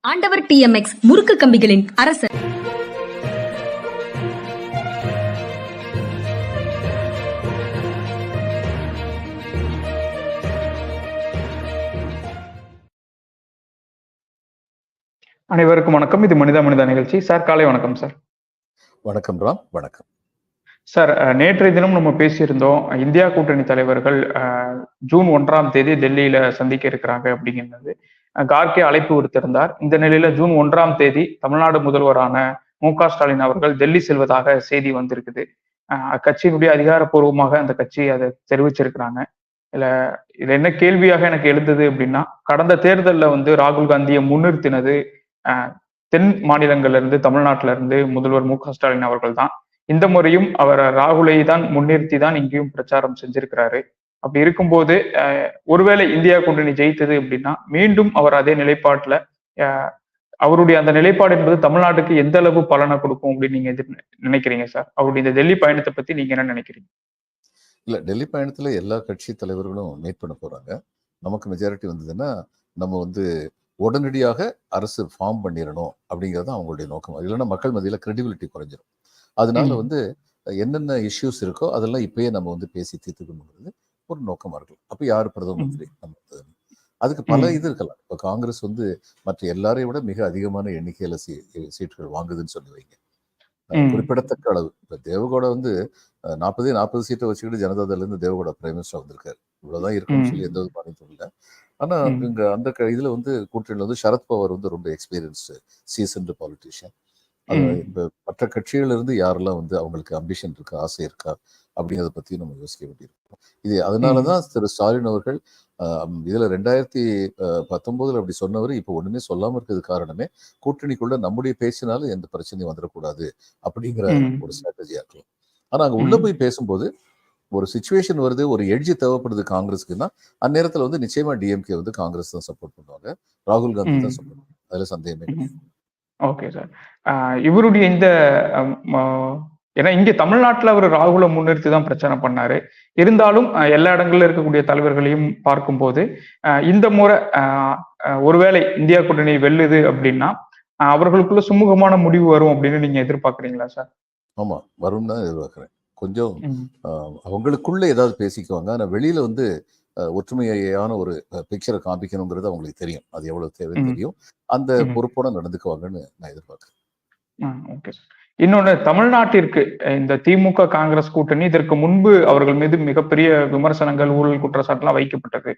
ஆண்டவர் டிஎம்எக்ஸ் முறுக்கு கம்பிகளின் அரசர். அனைவருக்கும் வணக்கம். இது மனிதா மனிதா நிகழ்ச்சி. சார் காலை வணக்கம் சார். வணக்கம் ராம் வணக்கம். சார் நேற்றைய தினம் நம்ம பேசியிருந்தோம் இந்தியா கூட்டணி தலைவர்கள் ஜூன் ஒன்றாம் தேதி டெல்லியில சந்திக்க இருக்கிறாங்க அப்படிங்கிறது. கார்கே அழைப்பு விடுத்திருந்தார். இந்த நிலையில ஜூன் ஒன்றாம் தேதி தமிழ்நாடு முதல்வரான மு க ஸ்டாலின் அவர்கள் டெல்லி செல்வதாக செய்தி வந்திருக்குது. அக்கட்சியினுடைய அதிகாரப்பூர்வமாக அந்த கட்சி அதை தெரிவிச்சிருக்கிறாங்க. இல்ல இது என்ன கேள்வியாக எனக்கு எழுந்தது அப்படின்னா கடந்த தேர்தலில் வந்து ராகுல் காந்தியை முன்னிறுத்தினது தென் மாநிலங்கள்ல இருந்து தமிழ்நாட்டில இருந்து முதல்வர் மு க ஸ்டாலின் அவர்கள் தான். இந்த முறையும் அவர் ராகுலை தான் முன்னிறுத்தி தான் இங்கேயும் பிரச்சாரம் செஞ்சிருக்கிறாரு. அப்படி இருக்கும்போது ஒருவேளை இந்தியா கூட்டணி ஜெயித்தது அப்படின்னா மீண்டும் அவர் அதே நிலைப்பாட்டுல அவருடைய அந்த நிலைப்பாடு என்பது தமிழ்நாட்டுக்கு எந்த அளவு பலனை கொடுக்கும் அப்படின்னு நீங்க எதிர் நினைக்கிறீங்க சார்? அவருடைய இந்த டெல்லி பயணத்தை பத்தி நீங்க என்ன நினைக்கிறீங்க? இல்ல டெல்லி பயணத்துல எல்லா கட்சி தலைவர்களும் மீட் பண்ண போறாங்க. நமக்கு மெஜாரிட்டி வந்ததுன்னா நம்ம வந்து உடனடியாக அரசு ஃபார்ம் பண்ணிடணும் அப்படிங்கிறது தான் அவங்களுடைய நோக்கம். இல்லைன்னா மக்கள் மத்தியில் கிரெடிபிலிட்டி குறைஞ்சிடும் அதனால. வந்து என்னென்ன இஷ்யூஸ் இருக்கோ அதெல்லாம் இப்பயே நம்ம வந்து பேசி தீர்த்துக்கணுங்கிறது ஒரு நோக்கமா இருக்கும் அப்ப யார் பிரதம மந்திரி நம்ம. அதுக்கு பல. இது இருக்கலாம் இப்ப காங்கிரஸ் வந்து மற்ற எல்லாரையும் விட மிக அதிகமான எண்ணிக்கையில சீட்டுகள் வாங்குதுன்னு சொல்லி வைங்க. குறிப்பிடத்தக்க அளவு இப்ப தேவகோட வந்து நாற்பது நாற்பது சீட்டை வச்சுக்கிட்டு ஜனதாதள்ல இருந்து தேவகோட பிரைம் மினிஸ்டர் வந்திருக்காரு இவ்வளவுதான் இருக்குன்னு ம். சொல்லி எந்த விதமான சொல்லல ஆனா. இங்க அந்த இதுல வந்து கூட்டணியில வந்து சரத்பவார் வந்து ரொம்ப எக்ஸ்பீரியன்ஸ்டு சீசன்டு பாலிட்டிஷியன். இப்ப மற்ற கட்சிகள் இருந்து யாரெல்லாம் வந்து அவங்களுக்கு அம்பிஷன் இருக்கா ஆசை இருக்கா அப்படிங்கிறத பத்தி நம்ம யோசிக்க வேண்டியிருக்கும். இது அதனாலதான் திரு ஸ்டாலின் அவர்கள் இதுல ரெண்டாயிரத்தி பத்தொன்பதுல அப்படி சொன்னவர் இப்ப ஒண்ணுமே சொல்லாம இருக்கிறது காரணமே கூட்டணிக்குள்ள நம்முடைய பேச்சினால எந்த பிரச்சனையும் வந்துடக்கூடாது அப்படிங்கிற. ஒரு ஸ்ட்ராட்டஜியா இருக்கலாம். ஆனா அங்க உள்ள. போய் பேசும்போது ஒரு சுச்சுவேஷன் வருது ஒரு எட்ஜ் தேவைப்படுது காங்கிரஸுக்குன்னா அந்நேரத்துல வந்து நிச்சயமா டிஎம்கே வந்து காங்கிரஸ் தான் சப்போர்ட் பண்ணுவாங்க ராகுல் காந்தி தான். சப்போர்ட் பண்ணுவாங்க. அதுல சந்தேகமே ஓகே சார். இவருடைய இந்த ஏன்னா இங்க தமிழ்நாட்டுல அவர் ராகுலை முன்னிறுத்தி தான் பிரச்சனை பண்ணாரு. இருந்தாலும் எல்லா இடங்கள்ல இருக்கக்கூடிய தலைவர்களையும் பார்க்கும்போது இந்த முறை ஒருவேளை இந்தியா கூட்டணி வெல்லுது அப்படின்னா அவர்களுக்குள்ள சுமூகமான முடிவு வரும் அப்படின்னு நீங்க எதிர்பார்க்கறீங்களா சார்? ஆமா வரும்னு தான் எதிர்பார்க்கிறேன். கொஞ்சம் அவங்களுக்குள்ள ஏதாவது பேசிக்குவாங்க. ஆனா வெளியில வந்து ஒற்றுமையான ஒரு பிக்சரை காமிக்கணுங்கிறது அவங்களுக்கு தெரியும். அது எவ்வளவு ம். தெரியும். அந்த. பொறுப்போட நடந்துக்குவாங்கன்னு நான் எதிர்பார்க்கிறேன். ஓகே இன்னொன்னு தமிழ்நாட்டிற்கு இந்த திமுக காங்கிரஸ் கூட்டணி இதற்கு முன்பு அவர்கள் மீது மிகப்பெரிய விமர்சனங்கள் ஊழல் குற்றச்சாட்டுலாம் வைக்கப்பட்டது.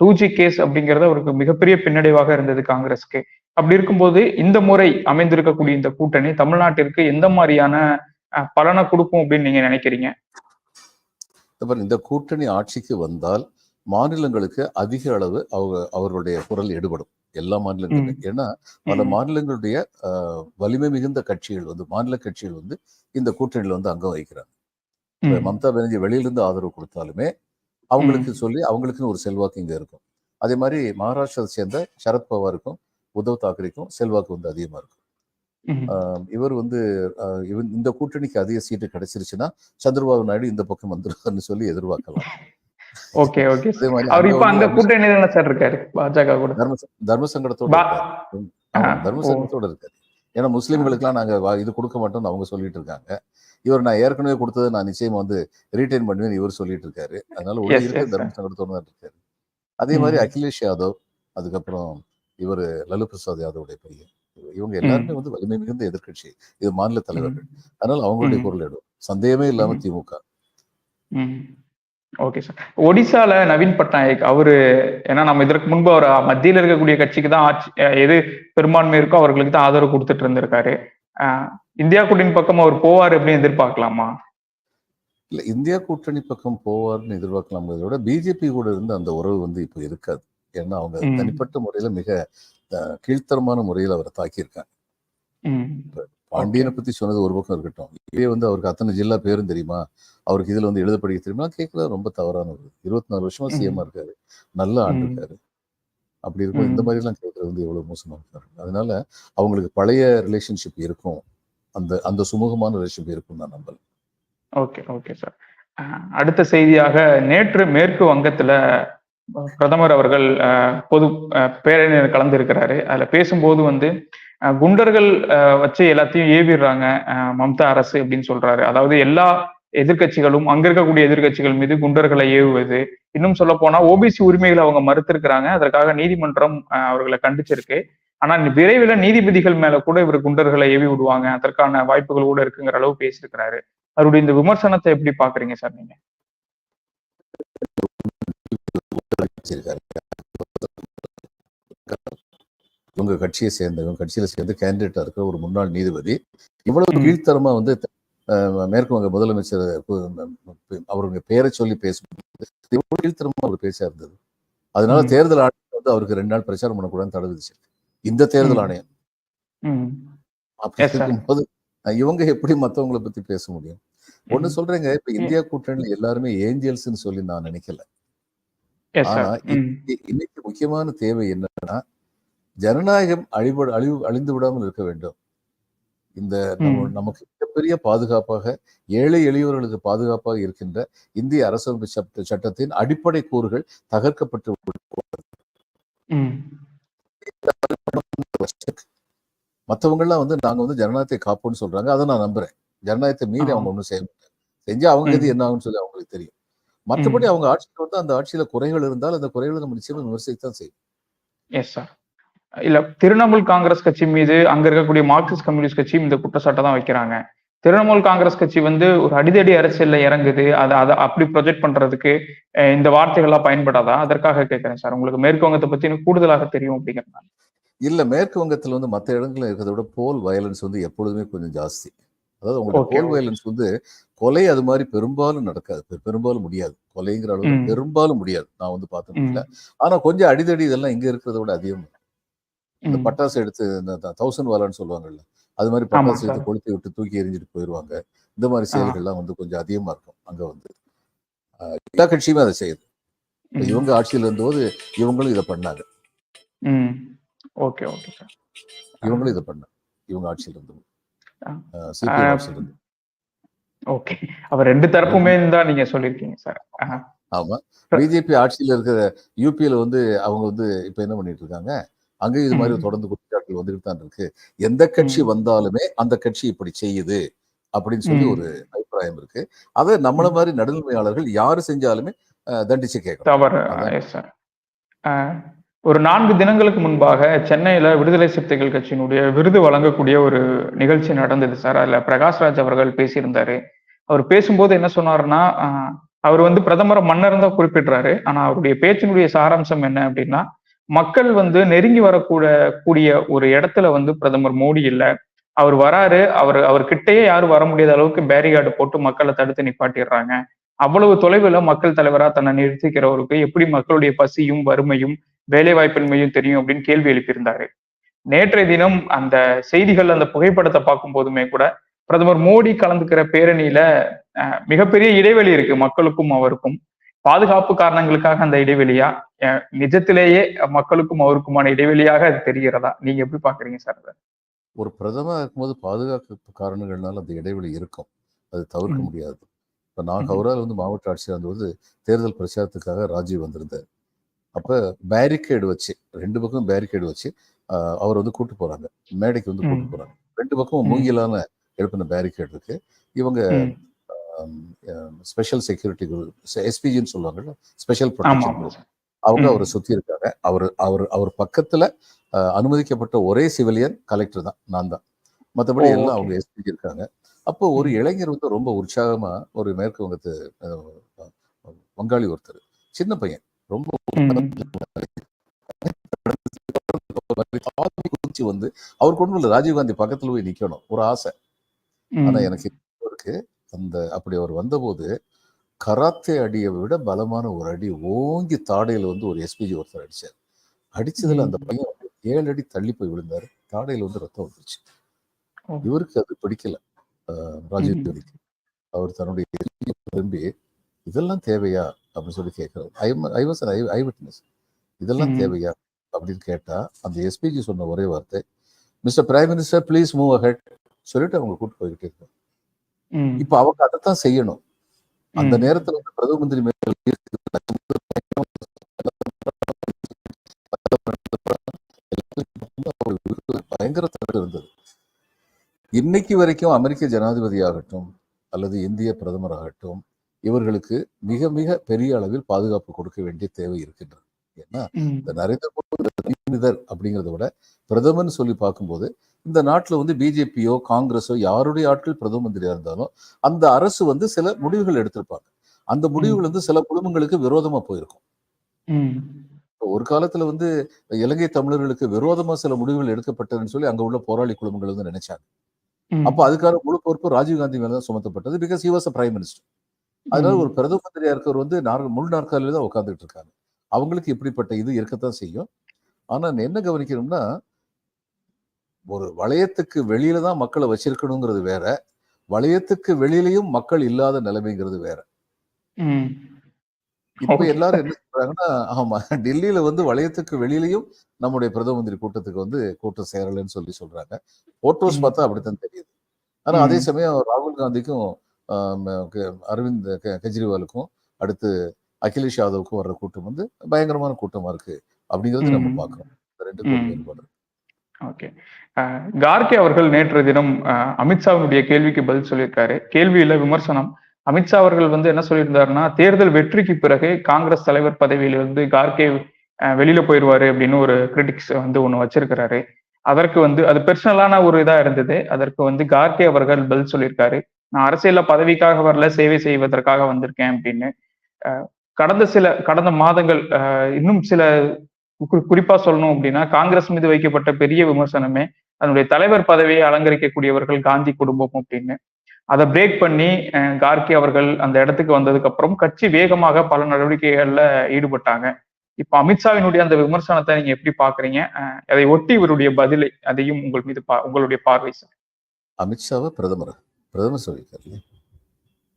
டூ ஜி கேஸ் அப்படிங்கிறது அவருக்கு மிகப்பெரிய பின்னடைவாக இருந்தது காங்கிரஸ்க்கு. அப்படி இருக்கும்போது இந்த முறை அமைந்திருக்கக்கூடிய இந்த கூட்டணி தமிழ்நாட்டிற்கு எந்த மாதிரியான அஹ், பலனை கொடுக்கும் அப்படின்னு நீங்க நினைக்கிறீங்க? இந்த கூட்டணி ஆட்சிக்கு வந்தால் மாநிலங்களுக்கு அதிக அளவு அவங்க அவர்களுடைய குரல் எடுபடும். எல்லா மாநிலங்களுமே. ஏன்னா பல. மாநிலங்களுடைய வலிமை மிகுந்த கட்சிகள் வந்து மாநில கட்சிகள் வந்து இந்த கூட்டணியில வந்து அங்கம் வகிக்கிறாங்க. மம்தா பானர்ஜி வெளியிலிருந்து ஆதரவு கொடுத்தாலுமே அவங்களுக்கு சொல்லி அவங்களுக்குன்னு ஒரு செல்வாக்கு இங்க இருக்கும். அதே மாதிரி மகாராஷ்டிராவை சேர்ந்த சரத்பவாருக்கும் உத்தவ் தாக்கரேக்கும் செல்வாக்கு வந்து அதிகமா இருக்கும். இவர் வந்து இந்த கூட்டணிக்கு அதிக சீட்டு கிடைச்சிருச்சுன்னா சந்திரபாபு நாயுடு இந்த பக்கம் வந்துருவாருன்னு சொல்லி எதிர்பார்க்கலாம். Okay okay. அவர் அங்க இப்ப அமித் கூட்டணி சார் இருக்காரு? பாஜக கூட. தர்ம தர்ம சங்கடத்தோட தர்ம. சங்கடத்தோட இருக்காரு. ஏன்னா முஸ்லீம்களுக்குலாம் நாங்க இது கொடுக்க மாட்டோம்னு அவங்க சொல்லிட்டு இருக்காங்க இவர் நான் ஏற்கனவே கொடுத்ததை நான் நிச்சயமா வந்து ரீட்டைன் பண்ணுவேன் இவர் சொல்லிட்டு இருக்காரு அதனால உள்ள இருக்க தர்ம சங்கடத்தோட தான் இருக்காரு. அதே மாதிரி. அகிலேஷ் யாதவ் அதுக்கப்புறம் இவர் லலு பிரசாத் யாதவுடைய பையன். இவ- இவங்க எல்லாருமே வந்து வலிமை மிகுந்த எதிர்க்கட்சி. இது மாநில தலைவர்கள். அதனால அவங்களுடைய. குரல் இடும் சந்தேகமே இல்லாம. திமுக. ஓகே சார் ஒடிசால நவீன் பட்நாயக் அவரு ஏன்னா நம்ம இதற்கு முன்பு அவர் மத்தியில இருக்கக்கூடிய கட்சிக்கு தான் ஆட்சி எது பெரும்பான்மை இருக்கோ அவர்களுக்கு தான் ஆதரவு கொடுத்துட்டு இருந்திருக்காரு. இந்தியா கூட்டணி பக்கம் அவர் போவார் அப்படின்னு எதிர்பார்க்கலாமா? இல்ல இந்தியா கூட்டணி பக்கம் போவார்னு எதிர்பார்க்கலாம்ங்கிறத விட பிஜேபி கூட இருந்து அந்த உறவு வந்து இப்போ இருக்காது. ஏன்னா அவங்க. தனிப்பட்ட முறையில மிக கீழ்த்தரமான முறையில் அவரை தாக்கியிருக்காங்க. பாண்டியனை பத்தி சொன்னது ஒரு பக்கம் இருக்கட்டும். இதே வந்து அவருக்கு அத்தனை ஜில்லா பேரும் தெரியுமா? அவருக்கு இதுல வந்து எழுத படிக்க தெரியுமா? கேட்கறது ரொம்ப தவறான ஒரு இருபத்தி நாலு வருஷமா. சிஎம்மா இருக்காரு. நல்ல ஆண்டு. இருக்காரு. அப்படி இருக்கும். இந்த ம். மாதிரி எல்லாம் கேட்கறது வந்து எவ்வளவு மோசமா இருக்காரு. அதனால அவங்களுக்கு பழைய ரிலேஷன்ஷிப் இருக்கும். அந்த அந்த சுமூகமான ரிலேஷன்ஷிப் இருக்கும் நான் நம்பல. ஓகே ஓகே சார் அடுத்த செய்தியாக நேற்று மேற்கு வங்கத்துல பிரதமர் அவர்கள் பொது அஹ், பேரணியில் கலந்துருக்கிறாரு. அதுல பேசும்போது வந்து குண்டர்கள் வச்சு எல்லாத்தையும் ஏவிடுறாங்க மம்தா அரசு அப்படின்னு சொல்றாரு. அதாவது எல்லா எதிர்கட்சிகளும் அங்க இருக்கக்கூடிய எதிர்கட்சிகள் மீது குண்டர்களை ஏவுவது. இன்னும் சொல்ல போனா ஓபிசி உரிமைகளை அவங்க மறுத்திருக்கிறாங்க. அதற்காக நீதிமன்றம் அவர்களை கண்டிச்சிருக்கு. ஆனா விரைவில் நீதிபதிகள் மேல கூட இவர் குண்டர்களை ஏவி விடுவாங்க. அதற்கான வாய்ப்புகள் கூட இருக்குங்கிற அளவு பேசியிருக்கிறாரு. அவருடைய இந்த விமர்சனத்தை எப்படி பாக்குறீங்க சார் நீங்க? இவங்க கட்சியை சேர்ந்தவங்க கட்சியில சேர்ந்து கேண்டிடேட்டா இருக்கிற ஒரு முன்னாள் நீதிபதி இவ்வளவு ம். கீழ்த்தரமா வந்து மேற்கு வங்க முதலமைச்சர் அவருடைய பெயரை சொல்லி பேசும்போது கீழ்த்தரமா அவர் பேச்சா இருந்தது. அதனால. தேர்தல் ஆணையம் வந்து அவருக்கு ரெண்டு நாள் பிரச்சாரம் பண்ணக்கூடாதுன்னு தடை விதிச்சிருக்கு. இந்த தேர்தல். ஆணையம். அப்படி. இருக்கும்போது இவங்க எப்படி மத்தவங்களை பத்தி பேச முடியும்? ஒண்ணு. சொல்றேங்க இப்ப இந்தியா கூட்டணியில எல்லாருமே ஏஞ்சல்ஸ்னு சொல்லி நான் நினைக்கல. ஆனா இன்னைக்கு முக்கியமான தேவை என்னன்னா ஜனநாயகம் அழிபட அழிவு அழிந்து விடாமல் இருக்க வேண்டும். இந்த. நமக்கு மிகப்பெரிய பாதுகாப்பாக ஏழை எளியவர்களுக்கு பாதுகாப்பாக இருக்கின்ற இந்திய அரசமைப்பு சட்ட சட்டத்தின் அடிப்படை கூறுகள் தகர்க்கப்பட்டு ம் மற்றவங்க எல்லாம் வந்து நாங்க வந்து ஜனநாயகத்தை காப்போம்னு சொல்றாங்க அதை நான் நம்புறேன் ஜனநாயகத்தை மீறி. அவங்க ஒண்ணும் செய்ய மாட்டாங்க செஞ்சா அவங்க இது ம். என்ன ஆகும்னு சொல்லி அவங்களுக்கு தெரியும் மற்றபடி. அவங்க ஆட்சியில் வந்து அந்த ஆட்சியில குறைகள் இருந்தால் அந்த குறைகளை நம்ம நிச்சயமா விமர்சிக்கத்தான் செய்யும் எஸ் சார் இல்ல திரிணாமுல் காங்கிரஸ் கட்சி மீது அங்க இருக்கக்கூடிய மார்க்சிஸ்ட் கம்யூனிஸ்ட் கட்சியும் இந்த குற்றச்சாட்டை தான் வைக்கிறாங்க. திரிணாமுல் காங்கிரஸ் கட்சி வந்து ஒரு அடிதடி அரசியல்ல இறங்குது. அதை அதை அப்படி ப்ரொஜெக்ட் பண்றதுக்கு இந்த வார்த்தைகள்லாம் பயன்படாதா? அதற்காக கேட்கிறேன் சார். உங்களுக்கு மேற்கு வங்கத்தை பத்தி கூடுதலாக தெரியும் அப்படிங்கிறதுனால. இல்ல மேற்கு வங்கத்துல வந்து மற்ற இடங்கள்ல இருக்கிறத விட போல் வயலன்ஸ் வந்து எப்பொழுதுமே கொஞ்சம் ஜாஸ்தி. அதாவது உங்களுக்கு போல். வயலன்ஸ் வந்து கொலை அது மாதிரி பெரும்பாலும் நடக்காது. பெரும்பாலும் முடியாது. கொலைங்கிற அளவுக்கு. பெரும்பாலும் முடியாது. நான் வந்து. பார்த்தேன் ஆனா கொஞ்சம் அடிதடி இதெல்லாம் இங்க இருக்கிறத விட அதிகம். இந்த. பட்டாசு எடுத்து இந்த தௌசண்ட் வாலான்னு சொல்லுவாங்கல்ல அது மாதிரி பட்டாசு எடுத்து கொளுத்தி விட்டு தூக்கி எறிஞ்சிட்டு போயிடுவாங்க இந்த மாதிரி. செயல்கள்லாம் வந்து கொஞ்சம் அதிகமா இருக்கும் அங்க வந்து. எல்லா கட்சியுமே அதை செய்யுது. இவங்க ஆட்சியில் இருந்தபோது இவங்களும் இதை பண்ணாங்க. Okay okay sir. இவங்களும் இதை பண்ணாங்க. இவங்க ஆட்சியில் இருந்தபோது. சிபிஎம். ஆட்சியில் இருந்து. ஓகே. அப்ப ரெண்டு தரப்புமே தான் நீங்க சொல்லியிருக்கீங்க சார். ஆமா. பிஜேபி ஆட்சியில இருக்கிற யூபியில வந்து அவங்க வந்து இப்ப என்ன பண்ணிட்டு இருக்காங்க? அங்கேயும் இது மாதிரி. தொடர்ந்து குற்றச்சாட்டுகள் வந்துட்டு தான் இருக்கு. எந்த கட்சி. வந்தாலுமே அந்த கட்சி இப்படி செய்யுது அப்படின்னு சொல்லி. ஒரு அபிப்பிராயம் இருக்கு. அதை நம்மள. மாதிரி நடுநிலையாளர்கள் யாரு செஞ்சாலுமே தண்டிச்சு கேட்கணும். ஒரு நான்கு தினங்களுக்கு முன்பாக சென்னையில விடுதலை சிறுத்தைகள் கட்சியினுடைய விருது வழங்கக்கூடிய ஒரு நிகழ்ச்சி நடந்தது சார் அதுல பிரகாஷ்ராஜ் அவர்கள் பேசியிருந்தாரு. அவர் பேசும்போது என்ன சொன்னாருன்னா அவர் வந்து பிரதமர் மன்னர் தான் குறிப்பிடுறாரு. ஆனா அவருடைய பேச்சினுடைய சாராம்சம் என்ன அப்படின்னா மக்கள் வந்து நெருங்கி வரக்கூட கூடிய ஒரு இடத்துல வந்து பிரதமர் மோடி இல்ல. அவர் வராரு. அவர் அவர் கிட்டேயே யாரும் வர முடியாத அளவுக்கு பேரிகார்டு போட்டு மக்களை தடுத்து நிப்பாட்டிடுறாங்க. அவ்வளவு தொலைவுல மக்கள் தலைவரா தன்னை நிறுத்திக்கிறவருக்கு எப்படி மக்களுடைய பசியும் வறுமையும் வேலை வாய்ப்பின்மையும் தெரியும் அப்படின்னு கேள்வி எழுப்பியிருந்தாரு. நேற்றைய தினம் அந்த செய்திகள் அந்த புகைப்படத்தை பார்க்கும் போதுமே கூட பிரதமர் மோடி கலந்துக்கிற பேரணியில அஹ், மிகப்பெரிய இடைவெளி இருக்கு மக்களுக்கும் அவருக்கும். பாதுகாப்பு காரணங்களுக்காக அந்த இடைவெளியா நிஜத்திலேயே மக்களுக்கும் அவருக்குமான இடைவெளியாக அது தெரிகிறதா நீங்க எப்படி பாக்குறீங்க சார்? ஒரு பிரதமர் இருக்கும்போது பாதுகாப்பு காரணங்கள்னால அந்த இடைவெளி இருக்கும் அது தவிர்க்க. முடியாது இப்ப நான். கௌரால வந்து மாவட்ட ஆட்சியர் இருந்தபோது தேர்தல் பிரச்சாரத்துக்காக ராஜீவ் வந்திருந்தார் அப்ப பேரிகேடு வச்சு ரெண்டு பக்கம் பேரிகேடு வச்சு அவர் வந்து கூட்டு போறாங்க மேடைக்கு வந்து கூட்டு. போறாங்க ரெண்டு பக்கம் ம். மூங்கிலான எழுப்பின பேரிகேட் இருக்கு இவங்க. ஸ்பெஷல் செக்யூரிட்டி குரூப் எஸ்பிஜின்னு சொல்லுவாங்கல்ல ஸ்பெஷல் ப்ரொடெக்ஷன் குரூப் அவங்க. அவரை சுத்தி இருக்காங்க அவர் அவர் அவர் பக்கத்துல அனுமதிக்கப்பட்ட ஒரே சிவிலியன் கலெக்டர் தான் நான் தான் மற்றபடி எல்லாம். அவங்க எஸ்பிஜி இருக்காங்க அப்போ ஒரு. இளைஞர் வந்து ரொம்ப உற்சாகமா ஒரு மேற்கு வங்கத்து வங்காளி ஒருத்தர் சின்ன பையன் ரொம்ப குதிச்சு வந்து அவர் கொண்டு ராஜீவ்காந்தி பக்கத்துல போய் நிக்கணும் ஒரு ஆசை ஆனா. எனக்கு இருக்கு அந்த அப்படி அவர் வந்தபோது கராத்தே அடியை விட பலமான ஒரு அடி ஓங்கி தாடையில வந்து ஒரு எஸ்பிஜி ஒருத்தர் அடிச்சார். அடிச்சதுல அந்த. பையன் ஏழு அடி தள்ளி போய் விழுந்தாரு. தாடையில வந்து ரத்தம் வந்துருச்சு. இவருக்கு அது பிடிக்கல. ராஜீவ் காந்திக்கு. அவர் தன்னுடைய திரும்பி இதெல்லாம் தேவையா? அப்படின்னு சொல்லி கேட்கிறார். ஐ ஐ வாஸ் ஐ விட்னஸ் இதெல்லாம். தேவையா? அப்படின்னு கேட்டா அந்த எஸ்பிஜி சொன்ன ஒரே வார்த்தை mister prime minister please move ahead சொல்லிட்டு அவங்க கூட்டு போய்கிட்டே இருக்காங்க. இப்ப அவங்க அதைத்தான் செய்யணும். அந்த நேரத்துல வந்து பிரதம மந்திரி பயங்கர தடை இருந்தது. இன்னைக்கு வரைக்கும் அமெரிக்க ஜனாதிபதியாகட்டும் அல்லது இந்திய பிரதமர் ஆகட்டும் இவர்களுக்கு மிக மிக பெரிய அளவில் பாதுகாப்பு கொடுக்க வேண்டிய தேவை இருக்கின்றது. ஏன்னா இந்த நரேந்திர மோடி அப்படிங்கிறத விட பிரதமர்னு சொல்லி பார்க்கும்போது இந்த நாட்டுல வந்து பிஜேபியோ காங்கிரஸோ யாருடைய ஆட்கள் பிரதம மந்திரியா இருந்தாலும் அந்த அரசு வந்து சில முடிவுகள் எடுத்திருப்பாங்க. அந்த முடிவுகள் வந்து சில குடும்பங்களுக்கு விரோதமா போயிருக்கும். ஒரு காலத்துல வந்து இலங்கை தமிழர்களுக்கு விரோதமா சில முடிவுகள் எடுக்கப்பட்டதுன்னு சொல்லி அங்க உள்ள போராளி குடும்பங்கள் வந்து நினைச்சாங்க. அப்ப அதுக்கான முழு பொறுப்பு ராஜீவ்காந்தி மேல தான் சுமத்தப்பட்டது because he was a prime minister அதனால ஒரு பிரதம மந்திரியா இருக்கவர் வந்து முள் நாற்காலியில தான் உட்கார்ந்துட்டு இருக்காங்க அவங்களுக்கு இப்படிப்பட்ட இது இருக்கத்தான் செய்யும். ஆனா என்ன கவனிக்கணும்னா ஒரு வளையத்துக்கு வெளியில தான் மக்களை வச்சிருக்கணுங்கிறது வேற வளையத்துக்கு வெளியிலயும் மக்கள் இல்லாத நிலைமைங்கிறது வேற. இப்ப. எல்லாரும் என்ன சொல்றாங்கன்னா ஆமா டெல்லியில வந்து வளையத்துக்கு வெளியிலயும் நம்முடைய பிரதம மந்திரி கூட்டத்துக்கு வந்து கூட்டம் சேரலைன்னு சொல்லி சொல்றாங்க போட்டோஸ். பார்த்தா அப்படித்தான் தெரியுது ஆனா. அதே சமயம் ராகுல் காந்திக்கும் அரவிந்த் கெஜ்ரிவாலுக்கும் அடுத்து அகிலேஷ் யாதவுக்கும் வர்ற கூட்டம் வந்து பயங்கரமான கூட்டமா இருக்கு அப்படிங்கறது நம்ம. பார்க்கிறோம் இந்த ரெண்டுக்கும் ஒரு ம். வேறுபாடு இருக்கு. ஓகே கார்கே அவர்கள் நேற்று தினம் அமித்ஷாவினுடைய கேள்விக்கு பதில் சொல்லியிருக்காரு. கேள்வியில விமர்சனம். அமித்ஷா அவர்கள் வந்து என்ன சொல்லியிருந்தாருன்னா தேர்தல் வெற்றிக்கு பிறகு காங்கிரஸ் தலைவர் பதவியிலிருந்து கார்கே வெளியில போயிடுவாரு அப்படின்னு ஒரு கிரிட்டிக்ஸ் வந்து ஒன்று வச்சிருக்கிறாரு. அதற்கு வந்து அது பெர்சனலான ஒரு இதா இருந்தது. அதற்கு வந்து கார்கே அவர்கள் பதில் சொல்லியிருக்காரு. நான் அரசியல்ல பதவிக்காக வரல சேவை செய்வதற்காக வந்திருக்கேன் அப்படின்னு. கடந்த சில கடந்த மாதங்கள் இன்னும் சில குறிப்பா சொல்லணும் அப்படின்னா காங்கிரஸ் மீது வைக்கப்பட்ட பெரிய விமர்சனமே அதனுடைய தலைவர் பதவியை அலங்கரிக்கக்கூடியவர்கள் காந்தி குடும்பம் அப்படின்னு. அதை பிரேக் பண்ணி கார்கே அவர்கள் அந்த இடத்துக்கு வந்ததுக்கு அப்புறம் கட்சி வேகமாக பல நடவடிக்கைகள்ல ஈடுபட்டாங்க. இப்ப அமித்ஷாவினுடைய அந்த விமர்சனத்தை நீங்க எப்படி பாக்குறீங்க? அதை ஒட்டி இவருடைய பதிலை அதையும் உங்கள் மீது உங்களுடைய பார்வை சார். அமித்ஷாவை பிரதமர் பிரதமர் சொல்லியிருக்காரு?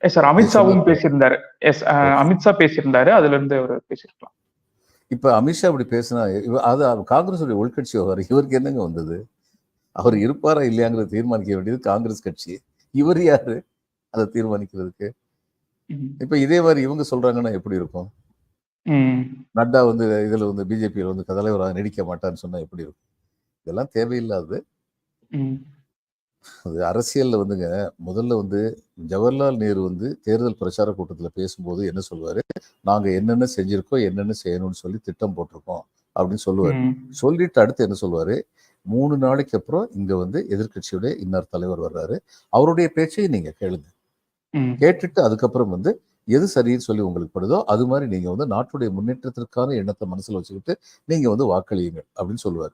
எஸ் சார் அமித்ஷாவும். பேசியிருந்தாரு. எஸ். அமித்ஷா பேசியிருந்தாரு அதுல இருந்து அவர் பேசியிருக்கலாம். இப்ப அமித்ஷா அப்படி பேசினா அது காங்கிரஸ் உள்கட்சி விவகாரம் இவருக்கு என்னங்க வந்தது? அவர் இருப்பாரா இல்லையாங்கிறத தீர்மானிக்க வேண்டியது காங்கிரஸ் கட்சி. இவர் யாரு? அதை தீர்மானிக்கிறதுக்கு. இப்ப இதே மாதிரி இவங்க சொல்றாங்கன்னா எப்படி இருக்கும். நட்டா வந்து இதுல வந்து பிஜேபியில வந்து தலைவராக நீடிக்க மாட்டான்னு சொன்னா எப்படி இருக்கும்? இதெல்லாம் தேவையில்லாதது. ம். அது அரசியல்ல வந்துங்க முதல்ல வந்து ஜவஹர்லால் நேரு வந்து தேர்தல் பிரச்சார கூட்டத்துல பேசும்போது என்ன சொல்லுவாரு? நாங்க என்னென்ன செஞ்சிருக்கோம் என்னென்ன செய்யணும்னு சொல்லி திட்டம் போட்டிருக்கோம் அப்படின்னு சொல்லுவாரு. சொல்லிட்டு அடுத்து என்ன சொல்லுவாரு? மூணு நாளைக்கு அப்புறம் இங்க வந்து எதிர்க்கட்சியுடைய இன்னொரு தலைவர் வர்றாரு. அவருடைய பேச்சை நீங்க கேளுங்க. கேட்டுட்டு அதுக்கப்புறம் வந்து எது சரின்னு சொல்லி உங்களுக்கு படுதோ அது மாதிரி நீங்க வந்து நாட்டுடைய முன்னேற்றத்திற்கான எண்ணத்தை மனசுல வச்சுக்கிட்டு நீங்க வந்து வாக்களியுங்க அப்படின்னு சொல்லுவாரு.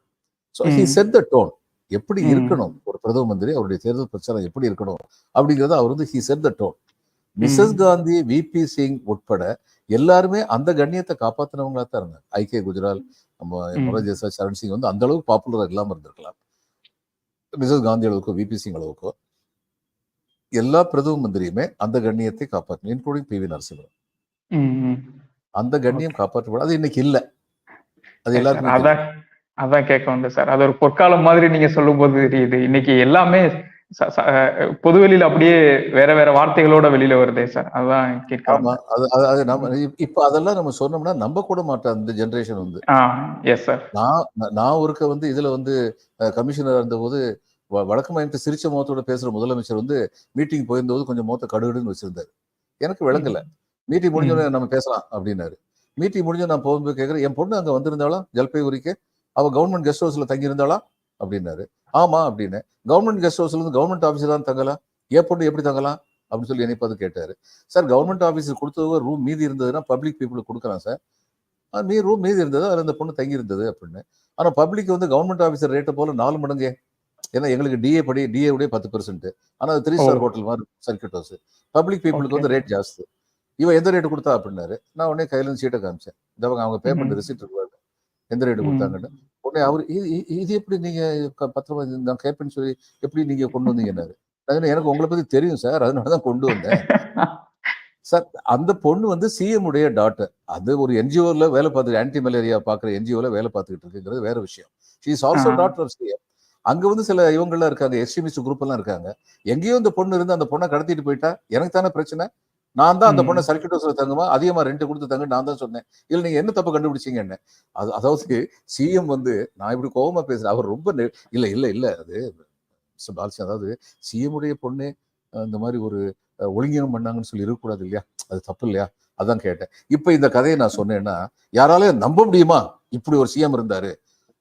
So he hmm. Set the tone எப்படி. இருக்கணும்? ஒரு பிரதம மந்திரி அவருடைய தேர்தல் பிரச்சாரம் எப்படி இருக்கணும்? அப்படிங்கறத அவர் வந்து he set the tone Mrs Gandhi VP Singh உட்பட எல்லாருமே அந்த கண்ணியத்தை காப்பாத்தினவங்களா தான் இருந்தாங்க. ஐ குஜரால் நம்ம ம். மொரார் தேசாய் சரண் சிங் வந்து அந்த அளவுக்கு பாப்புலரா இல்லாம இருந்திருக்கலாம். மிஸ்ஸஸ் காந்தி அளவுக்கோ விபி சிங் அளவுக்கோ எல்லா பிரதம மந்திரியுமே அந்த கண்ணியத்தை காப்பாற்றணும் இன்க்ளூடிங் பி வி நரசிம்மன். அந்த கண்ணியம் காப்பாற்றப்படும் அது இன்னைக்கு இல்ல. அது எல்லாருக்கும் அதான் கேட்க வந்தேன் சார். அது ஒரு பொற்காலம் மாதிரி நீங்க சொல்லும் போது தெரியுது. இன்னைக்கு எல்லாமே பொதுவெளியில அப்படியே வேற வேற வார்த்தைகளோட வெளியில வருதே சார். அதான் கேட்க ஆமா. வந்தேன். அது அது- நம்ம இப்- இப்ப அதெல்லாம் நம்ம சொன்னோம்னா நம்ப கூட மாட்டோம் அந்த ஜெனரேஷன் வந்து. எஸ் சார் நான் நான்- ஒருக்க வந்து இதுல வந்து கமிஷனர் இருந்தபோது வழக்கமா என்கிட்ட சிரிச்ச முகத்தோட பேசுற முதலமைச்சர் வந்து மீட்டிங் போயிருந்தபோது கொஞ்சம் முகத்தை கடுகுடுன்னு வச்சிருந்தாரு. எனக்கு விளங்கல. மீட்டிங் முடிஞ்சோடனே நம்ம பேசலாம் அப்படின்னாரு. மீட்டிங் முடிஞ்ச நான் போகும்போது கேட்கறேன் என் பொண்ணு அங்க வந்திருந்தாலும் ஜல்பைகுரிக்கு அவ கவர்மெண்ட் கெஸ்ட் ஹவுஸ்ல தங்கி இருந்தாளா அப்படின்னாரு. ஆமா அப்படின்னு. கவர்மெண்ட் கெஸ்ட் ஹவுஸ்ல இருந்து கவர்மெண்ட் ஆஃபீஸர் தான் தங்கலாம் என் பொண்ணு எப்படி தங்கலாம்? அப்படின்னு சொல்லி பார்த்து கேட்டாரு. சார் கவர்மெண்ட் ஆஃபீஸர் கொடுத்தது ரூம் மீதி இருந்ததுன்னா பப்ளிக் பீப்புளுக்கு கொடுக்கலாம் சார். மீ ரூம் மீதி இருந்தது அதில் அந்த பொண்ணு தங்கி இருந்தது அப்படின்னு. ஆனா பப்ளிக் வந்து கவர்மெண்ட் ஆஃபீஸர் ரேட்டை போல நாலு மடங்கு. ஏன்னா எங்களுக்கு டிஏ படி டிஏ உடைய பத்து பெர்சென்ட் ஆனா அது த்ரீ ஸ்டார். ஹோட்டல் மாதிரி சர்க்கிட் ஹவுஸ் பப்ளிக் பீப்புளுக்கு வந்து ரேட் ஜாஸ்தி. இவன் எந்த ரேட் கொடுத்தா? அப்படின்னாரு. நான் உடனே கையில சீட்டை காமிச்சேன். இந்த பக்கம் அவங்க பேமெண்ட். ரிசிப்ட் இருப்பாங்க எந்த ரேட் ம். கொடுத்தாங்கன்னு. உடனே அவர் இது இது- எப்படி நீங்க பத்திரமா நான் கேட்பேன்னு சொல்லி எப்படி நீங்க கொண்டு வந்தீங்கன்னாரு எனக்கு உங்களை பத்தி தெரியும் சார் அதனால தான் கொண்டு வந்தேன். சார் அந்த பொண்ணு வந்து சிஎம் உடைய டாட்டர் அது ஒரு என்ஜிஓல வேலை பார்த்து ஆன்டி மலேரியா பாக்குற என்ஜிஓல வேலை பார்த்துக்கிட்டு இருக்குங்கிறது வேற விஷயம். She is also. Daughter CM அங்க வந்து சில இவங்கெல்லாம் இருக்காங்க எக்ஸ்ட்ரீமிஸ்ட் குரூப் எல்லாம் இருக்காங்க. எங்கேயோ இந்த பொண்ணு இருந்து அந்த பொண்ணை கடத்திட்டு போயிட்டா எனக்கு தானே பிரச்சனை? நான் தான் அந்த. பொண்ணை சர்க்கிட் ஹவுஸ்ல தங்குமா? அதிகமா ரெண்ட் கொடுத்து தங்க நான் தான் சொன்னேன். இல்ல நீங்க என்ன தப்பு கண்டுபிடிச்சீங்க என்ன? அது அதாவது சிஎம் வந்து நான் இப்படி கோவமா பேசுறேன். அவர் ரொம்ப இல்ல இல்ல இல்ல. அது மிஸ்டர் பாலசிங் அதாவது சிஎம் உடைய பொண்ணு இந்த மாதிரி ஒரு ஒழுங்கீனம் பண்ணாங்கன்னு சொல்லி இருக்கக்கூடாது இல்லையா? அது தப்பு இல்லையா? அதான் கேட்டேன். இப்ப இந்த கதையை நான் சொன்னேன்னா யாராலையும் நம்ப முடியுமா? இப்படி ஒரு சிஎம் இருந்தாரு.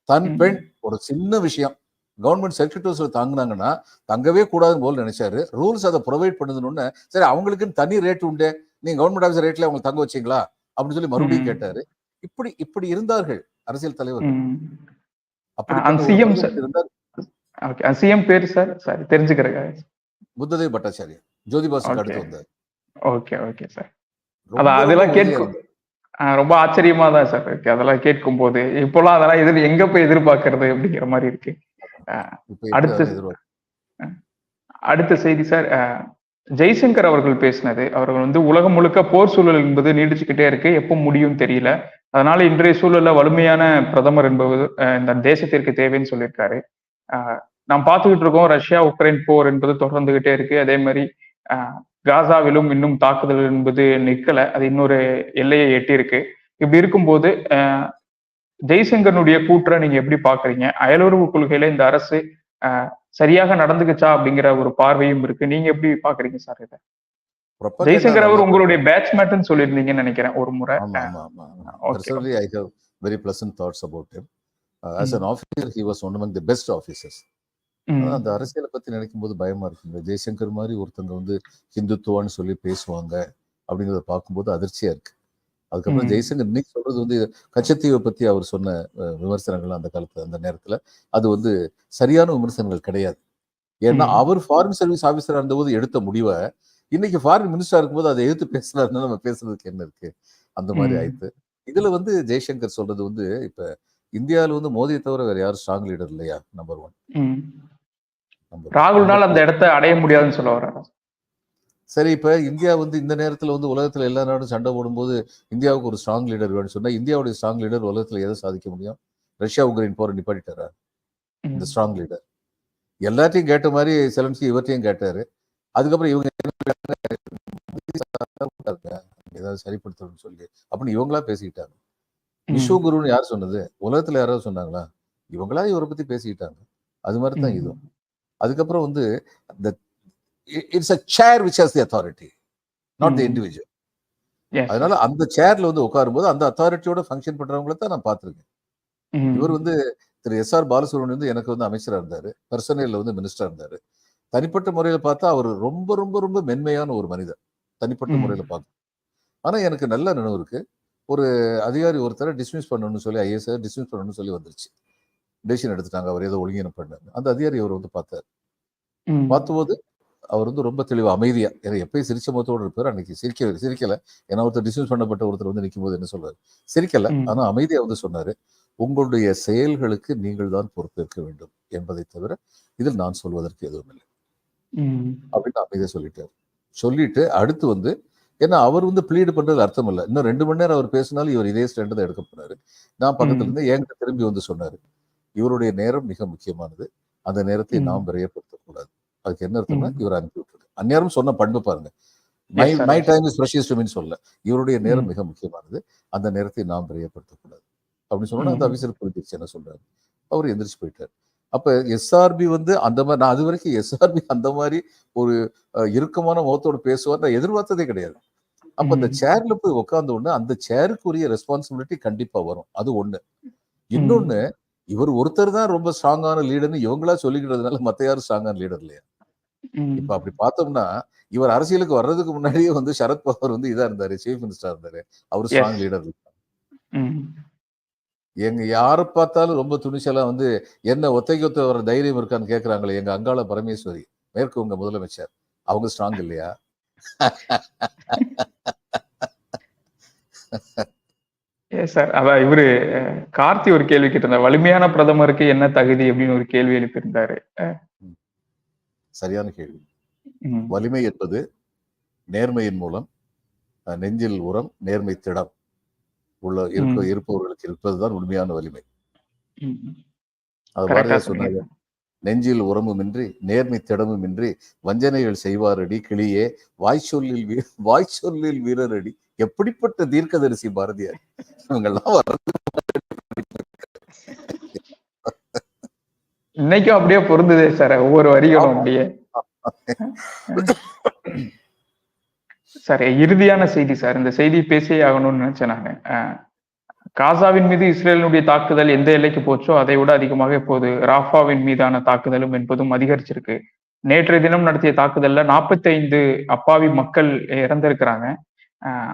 தன். பெண் ஒரு சின்ன விஷயம். கவர்மெண்ட் செக்ரட்டரிஸ்ல தாங்குனாங்கன்னா தங்கவே கூடாதுன்னு போல நினைச்சாரு. ரூல்ஸ் அதை ப்ரொவைட் பண்ணுதுன்னு சரி அவங்களுக்குன்னு தனி ரேட் உண்டு. நீங்க கவர்மெண்ட் ஆஃபீஸர் ரேட்ல அவங்க தங்க வச்சீங்களா? அப்படின்னு சொல்லி மறுபடியும். கேட்டாரு. இப்படி இப்படி இருந்தார்கள் அரசியல் தலைவர்கள். ம். அப்படி அந்த CM சார். இருந்தார். ஓகே சிஎம் பேர் சார்? சாரி தெரிஞ்சுக்கிறேன் புத்ததேவ் பட்டாச்சாரியா Okay. அடுத்து வந்தார். Okay okay sir. அதெல்லாம் கேட்கும். ரொம்ப ஆச்சரியமா தான் சார் இருக்கு. அதெல்லாம் கேட்கும் போது இப்போலாம் அதெல்லாம் எதிர் எங்க போய் எதிர்பார்க்கறது அப்படிங்கிற மாதிரி இருக்கு. அடுத்து- அடுத்த செய்தி சார் ஜெய்சங்கர் அவர்கள் பேசினது. அவர்கள் வந்து உலகம் முழுக்க போர் சூழல் என்பது நீடிச்சுக்கிட்டே இருக்கு. எப்போ முடியும் தெரியல. அதனால இன்றைய சூழல்ல வலிமையான பிரதமர் என்பது இந்த தேசத்திற்கு தேவைன்னு சொல்லியிருக்காரு. நாம் பார்த்துக்கிட்டு இருக்கோம் ரஷ்யா உக்ரைன் போர் என்பது தொடர்ந்துகிட்டே இருக்கு. அதே மாதிரி காசாவிலும் இன்னும் தாக்குதல் என்பது நிற்கல. அது இன்னொரு எல்லையை எட்டி இருக்கு இப்படி இருக்கும்போது அஹ், ஜெய்சங்கருடைய கூற்றை நீங்க எப்படி பாக்குறீங்க அயலுறவு கொள்கையில இந்த அரசு சரியாக நடந்துக்குச்சா அப்படிங்கிற ஒரு பார்வையும் இருக்கு. நீங்க எப்படி பாக்குறீங்க சார் இதை? ஜெய்சங்கர் அவர் உங்களுடைய பேட்ச்மேட்னு சொல்லியிருந்தீங்கன்னு நினைக்கிறேன் ஒரு முறை. ஆமா ஆமா ஆமா ஆமா. Okay. personally i have very pleasant thoughts about him. uh, as an Mm. officer he was one among the best officers. ம், ஆனா அந்த அரசியலை பத்தி நினைக்கும் போது பயமா இருக்குங்க ஜெய்சங்கர் மாதிரி ஒருத்தங்க வந்து ஹிந்துத்துவான்னு சொல்லி பேசுவாங்க அப்படிங்கறத பார்க்கும்போது அதிர்ச்சியா இருக்கு. அதுக்கப்புறம். ஜெய்சங்கர் இன்னைக்கு சொல்றது வந்து கச்சத்தீவை பத்தி அவர் சொன்ன விமர்சனங்கள் அந்த காலத்துல அந்த நேரத்துல அது வந்து சரியான விமர்சனங்கள் கிடையாது. ஏன்னா. அவர் ஃபாரின் சர்வீஸ் ஆபீசரா இருந்தபோது எடுத்த முடிவை இன்னைக்கு ஃபாரின் மினிஸ்டரா இருக்கும்போது அதை எதிர்த்து பேசுறாருன்னா நம்ம பேசுறதுக்கு என்ன இருக்கு? அந்த மாதிரி ம். ஆயிடுத்து இதுல வந்து ஜெய்சங்கர் சொல்றது வந்து இப்ப இந்தியாவில் வந்து மோதியை தவிர வேற யாரும் ஸ்ட்ராங் லீடர் இல்லையா? நம்பர் ஒன் ராகுல்னால் அந்த இடத்த அடைய முடியாதுன்னு சொல்ல வர்றாரு. சரி இப்ப இந்தியா வந்து இந்த நேரத்துல வந்து உலகத்துல எல்லா நாடும் சண்டை போடும்போது இந்தியாவுக்கு ஒரு ஸ்ட்ராங் லீடர் வேணும்னு சொன்னா இந்தியாவுடைய ஸ்ட்ராங் லீடர் உலகத்துல எதை சாதிக்க முடியும்? ரஷ்யா உக்ரைன் போற நிப்பாட்டிட்டாரா. இந்த ஸ்ட்ராங் லீடர் எல்லாத்தையும் கேட்ட மாதிரி செலன்ஸ்கி இவற்றையும் கேட்டாரு. அதுக்கப்புறம் இவங்க ஏதாவது சரிப்படுத்தணும்னு சொல்லி. அப்படின்னு இவங்களா பேசிக்கிட்டாங்க. விஸ்வகுருன்னு யார் சொன்னது? உலகத்துல யாராவது சொன்னாங்களா? இவங்களா இவரை பத்தி பேசிக்கிட்டாங்க. அது மாதிரி தான். இதுவும். அதுக்கப்புறம் வந்து the it's a chair which has the authority not the. Individual. அதனால அந்த சேர்ல வந்து உட்காரும்போது அந்த அத்தாரிட்டியோட ஃபங்க்ஷன் பண்றவங்கள தான் நான் பார்த்திருக்கேன். இவர் வந்து திரு எஸ் ஆர் பாலசுப்ரமணியன் வந்து எனக்கு வந்து அமைச்சரா இருந்தாரு பர்சனல்ல வந்து மினிஸ்டரா இருந்தாரு தனிப்பட்ட முறையில பார்த்தா அவர் ரொம்ப ரொம்ப ரொம்ப மென்மையான ஒரு மனிதர் தனிப்பட்ட. முறையில பார்க்க ஆனா எனக்கு நல்ல நினைவு இருக்கு ஒரு அதிகாரி ஒருத்தரை டிஸ்மிஸ் பண்ணணும்னு சொல்லி ஐஎஸ் டிஸ்மிஸ் பண்ணணும்னு சொல்லி வந்துருச்சு டெசிஷன் எடுத்துட்டாங்க அவர் ஏதோ ஒழுங்கீனம் பண்ணாரு அந்த அதிகாரி அவர் வந்து பார்த்தாரு. பார்த்தபோது அவர் வந்து ரொம்ப தெளிவா அமைதியா ஏன்னா எப்பயும் சிரிச்ச முகத்தோடு இருப்பார். அன்னைக்கு சிரிக்க சிரிக்கல. ஏன்னா ஒருத்தர் டிஸ்மிஸ் பண்ணப்பட்ட ஒருத்தர் வந்து நிற்கும் போது என்ன சொல்றாரு? சிரிக்கல ம். ஆனா அமைதியா வந்து சொன்னாரு உங்களுடைய செயல்களுக்கு நீங்கள் தான் பொறுப்பேற்க வேண்டும் என்பதை தவிர இதில் நான் சொல்வதற்கு எதுவும் இல்லை. அப்படின்னு அமைதியா சொல்லிட்டாரு. சொல்லிட்டு அடுத்து வந்து ஏன்னா அவர் வந்து ப்ளீடு பண்றது அர்த்தம் இல்லை. இன்னும் ரெண்டு மணி நேரம் அவர் பேசினாலும் இவர் இதே ஸ்டாண்டு தான் எடுக்க போனாரு நான் பக்கத்துல. இருந்து என்கிட்ட திரும்பி வந்து சொன்னாரு இவருடைய நேரம் மிக முக்கியமானது. அந்த நேரத்தை. நாம் விரயப்படுத்தக்கூடாது அதுக்கு என்ன அர்த்தம்னா. இவர் அனுப்பி விட்டுருக்கு அந்நேரம் சொன்ன பண்பு பாருங்க my. My time is precious to சொல்ல இவருடைய நேரம். மிக முக்கியமானது அந்த நேரத்தை நாம் விரயப்படுத்தக்கூடாது அப்படின்னு சொன்னா அந்த. அபிசர் புரிஞ்சிருச்சு என்ன சொல்றாரு அவர் எந்திரிச்சு போயிட்டார் அப்ப எஸ்ஆர்பி வந்து அந்த மாதிரி நான் அது வரைக்கும் எஸ்ஆர்பி அந்த மாதிரி ஒரு இறுக்கமான முகத்தோடு பேசுவார் நான் எதிர்பார்த்ததே கிடையாது அப்ப அந்த. சேர்ல போய் உட்கார்ந்த உடனே அந்த சேருக்குரிய ரெஸ்பான்சிபிலிட்டி கண்டிப்பா வரும் அது ஒண்ணு இன்னொன்னு இவர் ஒருத்தர் தான் ரொம்ப ஸ்ட்ராங்கான லீடர்னு இவங்களா சொல்லிக்கிறதுனால மத்த யாரும் ஸ்ட்ராங்கான லீடர் இல்லையா. இப்ப அப்படி பார்த்தோம்னா இவர் அரசியலுக்கு வர்றதுக்கு முன்னாடியே வந்து சரத்பவார் வந்து இதா இருந்தாரு சீஃப் மினிஸ்டரா இருந்தாரு. அவர் ஸ்ட்ராங். லீடர். எங்க யாரை பார்த்தாலும் ரொம்ப துணிச்சலா வந்து என்ன ஒத்தைக்கு ஒத்த வர தைரியம் இருக்கான்னு கேக்குறாங்களே எங்க அங்காள பரமேஸ்வரி மேற்கு வங்க முதலமைச்சர். அவங்க ஸ்ட்ராங் இல்லையா? சார் அதான் இவரு கார்த்தி ஒரு கேள்வி கேட்டிருந்தார். வலிமையான பிரதமருக்கு என்ன தகுதி? அப்படின்னு ஒரு கேள்வி எழுப்பியிருந்தாரு. சரியான கேள்வி. வலிமை என்பது நேர்மையின் மூலம் நெஞ்சில் உரம் நேர்மை திடம் உள்ள இருக்க. இருப்பவர்களுக்கு இருப்பதுதான் உண்மையான வலிமை. அது பாரதியார் சொன்னீங்க. நெஞ்சில் உரமுமின்றி நேர்மை திடமுமின்றி வஞ்சனைகள் செய்வாரடி கிளியே வாய்ச்சொல்லில் வீ வாய்ச்சொல்லில் வீரரடி எப்படிப்பட்ட தீர்க்கதரிசி பாரதியார் இவங்கெல்லாம் வர- இன்னைக்கும் அப்படியே பொருந்துதே சார் ஒவ்வொரு வரிகளும் அப்படியே. சார் இறுதியான செய்தி சார் இந்த செய்தி பேசியே ஆகணும்னு நினைச்சேன் நான். காசாவின் மீது இஸ்ரேலினுடைய தாக்குதல் எந்த எல்லைக்கு போச்சோ அதை விட அதிகமாக இப்போது ராஃபாவின் மீதான தாக்குதலும் என்பதும் அதிகரிச்சிருக்கு. நேற்றைய தினம் நடத்திய தாக்குதல்ல 45 அப்பாவி மக்கள் இறந்திருக்கிறாங்க.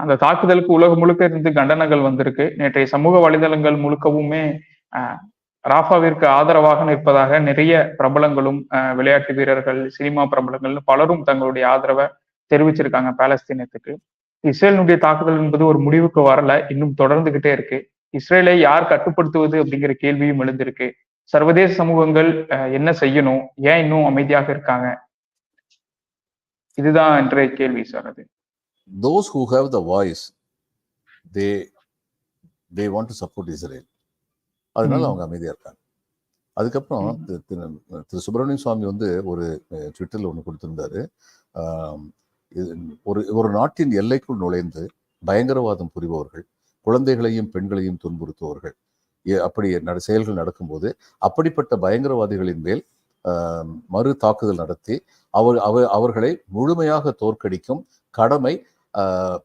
அந்த தாக்குதலுக்கு உலகம் முழுக்க இருந்து கண்டனங்கள் வந்திருக்கு. நேற்றைய சமூக வலைதளங்கள் முழுக்கவுமே ராஃபாவிற்கு ஆதரவாக நிற்பதாக நிறைய பிரபலங்களும் விளையாட்டு வீரர்கள் சினிமா பிரபலங்கள் பலரும் தங்களுடைய ஆதரவை தெரிவிச்சிருக்காங்க பாலஸ்தீனத்துக்கு. இஸ்ரேலினுடைய தாக்குதல் என்பது ஒரு முடிவுக்கு வரல இன்னும் தொடர்ந்துகிட்டே இருக்கு. இஸ்ரேலை யார் கட்டுப்படுத்துவது அப்படிங்கிற கேள்வியும் எழுந்திருக்கு. சர்வதேச சமூகங்கள் அஹ், என்ன செய்யணும்? ஏன் இன்னும் அமைதியாக இருக்காங்க? இதுதான் இன்றைய கேள்வி சார் அது. Those who have the voice they they want to support Israel அதனால. அவங்க அமைதியா இருக்காங்க அதுக்கப்புறம். திரு- சுப்பிரமணிய சுவாமி வந்து ஒரு ட்விட்டர்ல ஒன்று கொடுத்திருந்தாரு ஒரு ஒரு நாட்டின் எல்லைக்குள் நுழைந்து பயங்கரவாதம் புரிபவர்கள் குழந்தைகளையும் பெண்களையும் துன்புறுத்துபவர்கள் ஏ- அப்படி நட செயல்கள் நடக்கும்போது அப்படிப்பட்ட பயங்கரவாதிகளின் மேல் மறு தாக்குதல் நடத்தி அவர் அவர் அவர்களை முழுமையாக தோற்கடிக்கும் கடமை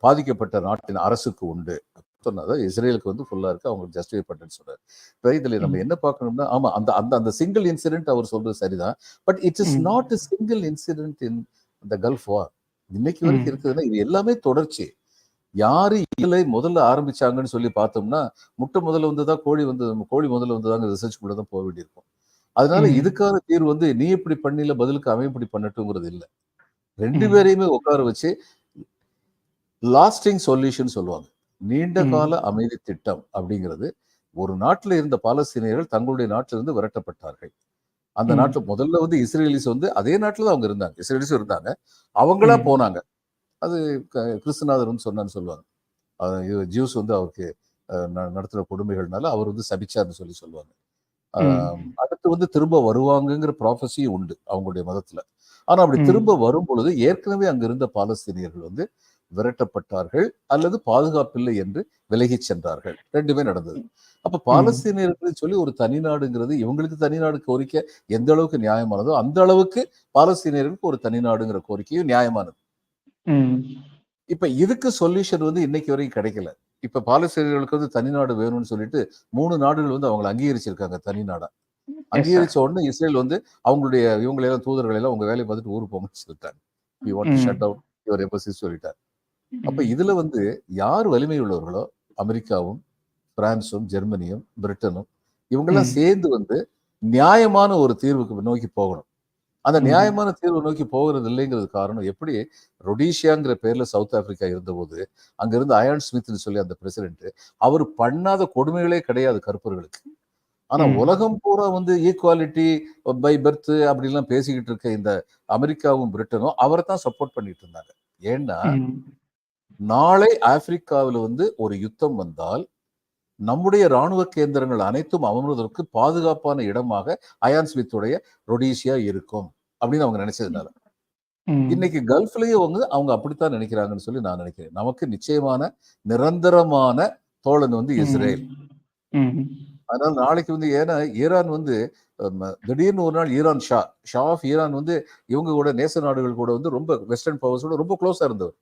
பாதிக்கப்பட்ட நாட்டின் அரசுக்கு உண்டு சொன்னது இஸ்ரேலுக்கு வந்து ஃபுல்லா இருக்கு அவங்க ஜஸ்டிஃபை பண்ணுன்னு இப்போ இதுல நம்ம. என்ன பார்க்கணும்னா ஆமா அந்த அந்த அந்த சிங்கிள் இன்சிடென்ட் அவர் சொல்றது சரிதான் but it is. Not single incident in the gulf war இன்னைக்கு வரைக்கும். இருக்குதுன்னா இது எல்லாமே தொடர்ச்சி யாரு இயலை முதல்ல ஆரம்பிச்சாங்கன்னு சொல்லி பார்த்தோம்னா முட்டை முதல்ல வந்ததா கோழி வந்து கோழி முதல்ல வந்ததாங்க ரிசர்ச் கூட தான் போக வேண்டியிருக்கும் அதனால. இதுக்கான தீர்வு வந்து நீ இப்படி பண்ணல பதிலுக்கு அவன் இப்படி பண்ணட்டுங்கிறது இல்ல ரெண்டு. பேரையுமே உட்கார வச்சு லாஸ்டிங் சொல்யூஷன் சொல்லுவாங்க நீண்ட. கால அமைதி திட்டம் அப்படிங்கிறது ஒரு நாட்டுல இருந்த பாலஸ்தீனியர்கள் தங்களுடைய நாட்டில இருந்து விரட்டப்பட்டார்கள் அந்த. நாட்டுல முதல்ல வந்து இஸ்ரேலிஸ் வந்து அதே நாட்டுல தான் அவங்க இருந்தாங்க இஸ்ரேலிஸும் இருந்தாங்க அவங்களா. போனாங்க அது க- கிறிஸ்துநாதர் வந்து சொன்னான்னு சொல்லுவாங்க ஜூஸ் வந்து அவருக்கு அஹ், ந- நடத்துற கொடுமைகள்னால அவர் வந்து சபிச்சார்னு சொல்லி சொல்லுவாங்க அடுத்து வந்து திரும்ப வருவாங்கங்கிற ப்ராஃபஸியும் உண்டு அவங்களுடைய மதத்துல ஆனா அப்படி. திரும்ப வரும் பொழுது ஏற்கனவே அங்க இருந்த பாலஸ்தீனியர்கள் வந்து விரட்டப்பட்டார்கள் அல்லது பாதுகாப்பில்லை என்று விலகிச் சென்றார்கள். ரெண்டுமே நடந்தது. அப்ப பாலஸ்தீனியர்கள் சொல்லி ஒரு தனிநாடுங்கிறது இவங்களுக்கு தனிநாடு கோரிக்கை. எந்த அளவுக்கு நியாயமானதோ அந்த அளவுக்கு பாலஸ்தீனியர்களுக்கு ஒரு தனிநாடுங்கிற கோரிக்கையும் நியாயமானது. இப்ப இதுக்கு சொல்யூஷன் வந்து இன்னைக்கு வரைக்கும் கிடைக்கல. இப்ப பாலஸ்தீனியர்களுக்கு வந்து தனிநாடு வேணும்னு சொல்லிட்டு மூணு நாடுகள் வந்து அவங்களை அங்கீகரிச்சிருக்காங்க தனிநாடா. அங்கீகரிச்ச உடனே இஸ்ரேல் வந்து அவங்களுடைய இவங்களை எல்லாம் தூதர்களை எல்லாம் உங்க வேலையை பார்த்துட்டு ஊருக்கு போங்கன்னு சொல்லிட்டாங்க. ஷட் சொல்லிட்டார் அப்ப. இதுல வந்து யார் வலிமை உள்ளவர்களோ அமெரிக்காவும் பிரான்சும் ஜெர்மனியும் பிரிட்டனும் இவங்கெல்லாம். சேர்ந்து வந்து நியாயமான ஒரு தீர்வுக்கு நோக்கி போகணும் அந்த. நியாயமான தீர்வு நோக்கி போகிறது இல்லைங்கிறது காரணம் எப்படி ரொடீஷியாங்கிற பேர்ல சவுத் ஆப்பிரிக்கா இருந்தபோது அங்க இருந்த அயான் ஸ்மித்னு சொல்லி அந்த பிரசிடென்ட் அவர் பண்ணாத கொடுமைகளே கிடையாது கருப்பர்களுக்கு ஆனா. உலகம் பூரா வந்து ஈக்குவாலிட்டி பை பர்த் அப்படிலாம் பேசிக்கிட்டு இருக்க இந்த அமெரிக்காவும் பிரிட்டனும் அவரை தான் சப்போர்ட் பண்ணிட்டு இருந்தாங்க ஏன்னா. நாளை ஆப்பிரிக்காவில் வந்து ஒரு யுத்தம் வந்தால் நம்முடைய ராணுவ கேந்திரங்கள் அனைத்தும் அமர்வதற்கு பாதுகாப்பான இடமாக அயான் ஸ்மித்துடைய ரொடீசியா இருக்கும் அப்படின்னு அவங்க நினைச்சதுனால. இன்னைக்கு கல்ஃப்லயும் வந்து அவங்க அப்படித்தான் நினைக்கிறாங்கன்னு சொல்லி நான் நினைக்கிறேன். நமக்கு நிச்சயமான நிரந்தரமான தோழன் வந்து இஸ்ரேல். அதனால நாளைக்கு வந்து ஏன்னா ஈரான் வந்து திடீர்னு ஒரு நாள் Iran shah shah of Iran வந்து இவங்க கூட நேச நாடுகள் கூட வந்து ரொம்ப வெஸ்டர்ன் பவர்ஸோட ரொம்ப க்ளோஸா இருந்தவர்.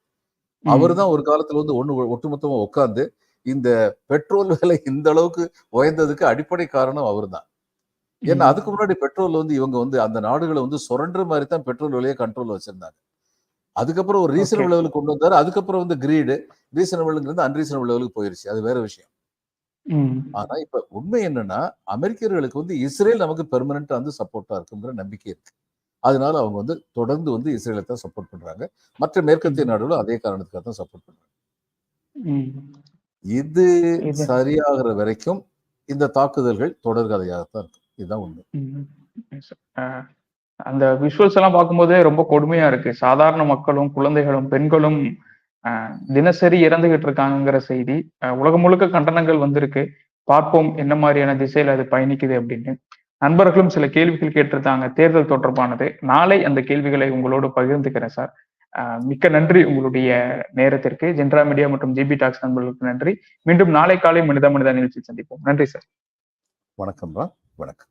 அவர் தான் ஒரு காலத்துல வந்து ஒண்ணு ஒட்டுமொத்தமா உட்கார்ந்து இந்த பெட்ரோல் விலை இந்த அளவுக்கு உயர்ந்ததுக்கு அடிப்படை காரணம் அவர்தான். ஏன்னா ம். அதுக்கு முன்னாடி பெட்ரோல் வந்து இவங்க வந்து அந்த நாடுகளை வந்து சுரண்டுற மாதிரி தான் பெட்ரோல் விலையை கண்ட்ரோல் வச்சிருந்தாங்க. அதுக்கப்புறம் ஒரு ரீசனபிள் லெவலுக்கு கொண்டு வந்தாரு. அதுக்கப்புறம் வந்து கிரீடு ரீசனபிள்ங்கிறது அன்ரீசனபிள் லெவலுக்கு போயிருச்சு. அது வேற விஷயம். ஆனா இப்ப உண்மை என்னன்னா அமெரிக்கர்களுக்கு வந்து இஸ்ரேல் நமக்கு பெர்மனண்டா வந்து சப்போர்ட்டா இருக்குங்கிற நம்பிக்கை இருக்கு. அதனால அவங்க வந்து தொடர்ந்து வந்து இஸ்ரேலை தான் சப்போர்ட் பண்றாங்க. மற்ற மேற்கத்திய நாடுகளும் அதே காரணத்துக்காக தான் சப்போர்ட் பண்றாங்க. இது சரியாகிற வரைக்கும் இந்த தாக்குதல்கள் தொடர்கதையாகத்தான் இருக்கும். இதுதான் உண்மை. அந்த விஷுவல்ஸ் எல்லாம் பார்க்கும்போதே ரொம்ப கொடுமையா இருக்கு. சாதாரண மக்களும் குழந்தைகளும் பெண்களும் தினசரி இறந்துகிட்டு இருக்காங்கங்கிற செய்தி உலகம் முழுக்க கண்டனங்கள் வந்திருக்கு. பார்ப்போம் என்ன மாதிரியான திசையில அது பயணிக்குது அப்படின்னு. நண்பர்களும் சில கேள்விகள் கேட்டிருந்தாங்க. தேர்தல் தொடர்பானது. நாளை அந்த கேள்விகளை உங்களோடு பகிர்ந்துக்கிறேன் சார். மிக்க நன்றி உங்களுடைய நேரத்திற்கு. ஜென்ரா மீடியா மற்றும் ஜிபி டாக்ஸ் நண்பர்களுக்கு நன்றி. மீண்டும் நாளை காலை மனித மனித நிகழ்ச்சியில் சந்திப்போம். நன்றி சார். வணக்கம் வணக்கம்.